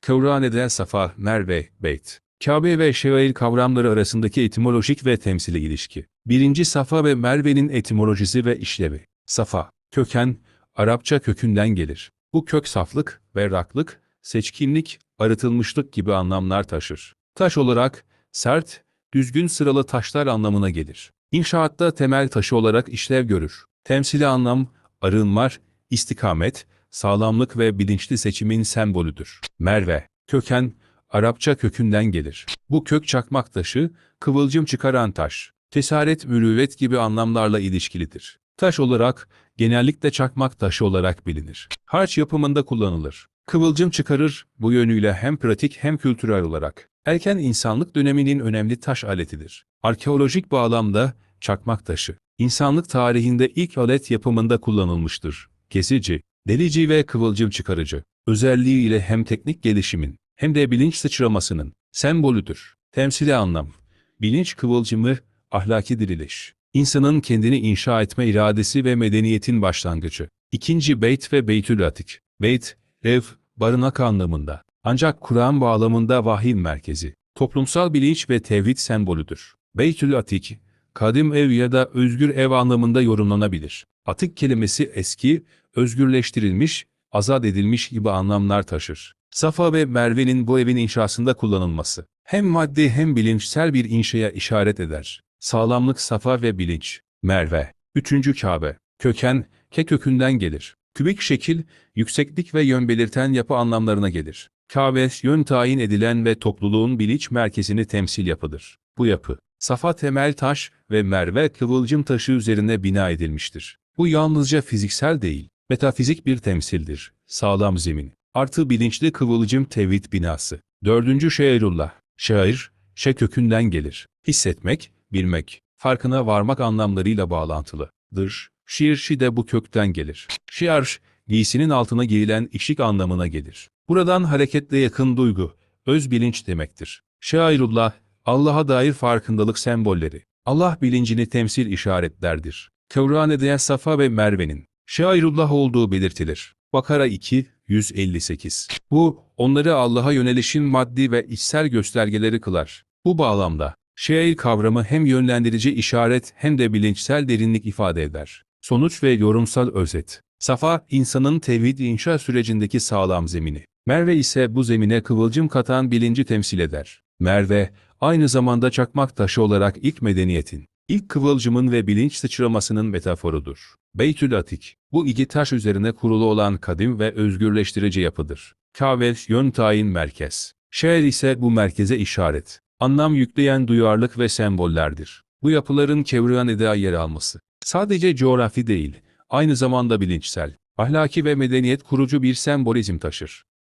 Kıvrane'de Safa, Merve, Beyt. Kabe ve Şevail kavramları arasındaki etimolojik ve temsili ilişki. Birinci Safa ve Merve'nin etimolojisi ve işlevi. Safa, köken, Arapça kökünden gelir. Bu kök saflık, berraklık, seçkinlik, arıtılmışlık gibi anlamlar taşır. Taş olarak, sert, düzgün sıralı taşlar anlamına gelir. İnşaatta temel taşı olarak işlev görür. Temsili anlam, arınmar, istikamet, sağlamlık ve bilinçli seçimin sembolüdür. Merve, köken, Arapça kökünden gelir. Bu kök çakmak taşı, kıvılcım çıkaran taş, cesaret, mürüvvet gibi anlamlarla ilişkilidir. Taş olarak, genellikle çakmak taşı olarak bilinir. Harç yapımında kullanılır. Kıvılcım çıkarır, bu yönüyle hem pratik hem kültürel olarak. Erken insanlık döneminin önemli taş aletidir. Arkeolojik bağlamda, çakmak taşı, insanlık tarihinde ilk alet yapımında kullanılmıştır. Kesici, delici ve kıvılcım çıkarıcı. Özelliğiyle hem teknik gelişimin hem de bilinç sıçramasının sembolüdür. Temsili anlam. Bilinç kıvılcımı, ahlaki diriliş. İnsanın kendini inşa etme iradesi ve medeniyetin başlangıcı. İkinci beyt ve beytül atik. Beyt, ev, barınak anlamında. Ancak Kur'an bağlamında vahiy merkezi. Toplumsal bilinç ve tevhid sembolüdür. Beytül atik, kadim ev ya da özgür ev anlamında yorumlanabilir. Atik kelimesi eski, özgürleştirilmiş, azat edilmiş gibi anlamlar taşır. Safa ve Merve'nin bu evin inşasında kullanılması hem maddi hem bilinçsel bir inşaya işaret eder. Sağlamlık Safa ve bilinç. Merve. Üçüncü Kabe. Köken, ke kökünden gelir. Kübik şekil, yükseklik ve yön belirten yapı anlamlarına gelir. Kabe, yön tayin edilen ve topluluğun bilinç merkezini temsil yapıdır. Bu yapı, Safa temel taş ve Merve kıvılcım taşı üzerine bina edilmiştir. Bu yalnızca fiziksel değil, metafizik bir temsildir. Sağlam zemin. Artı bilinçli kıvılcım tevhid binası. Dördüncü Şeirullah. Şair, şe kökünden gelir. Hissetmek, bilmek, farkına varmak anlamlarıyla bağlantılıdır. Şiir şi de bu kökten gelir. Şiar, giysinin altına giyilen işik anlamına gelir. Buradan hareketle yakın duygu, öz bilinç demektir. Şairullah, Allah'a dair farkındalık sembolleri. Allah bilincini temsil işaretlerdir. Kıvrane'de Safa ve Merve'nin Şairullah olduğu belirtilir. Bakara 2, 158. Bu, onları Allah'a yönelişin maddi ve içsel göstergeleri kılar. Bu bağlamda, şair kavramı hem yönlendirici işaret hem de bilinçsel derinlik ifade eder. Sonuç ve yorumsal özet. Safa, insanın tevhid inşa sürecindeki sağlam zemini. Merve ise bu zemine kıvılcım katan bilinci temsil eder. Merve, aynı zamanda çakmak taşı olarak ilk medeniyetin, ilk kıvılcımın ve bilinç sıçramasının metaforudur. Beytül Atik, bu iki taş üzerine kurulu olan kadim ve özgürleştirici yapıdır. Kavel, yön tayin merkez. Şehir ise bu merkeze işaret. Anlam yükleyen duyarlılık ve sembollerdir. Bu yapıların Kevriyane'de yer alması. Sadece coğrafi değil, aynı zamanda bilinçsel, ahlaki ve medeniyet kurucu bir sembolizm taşır.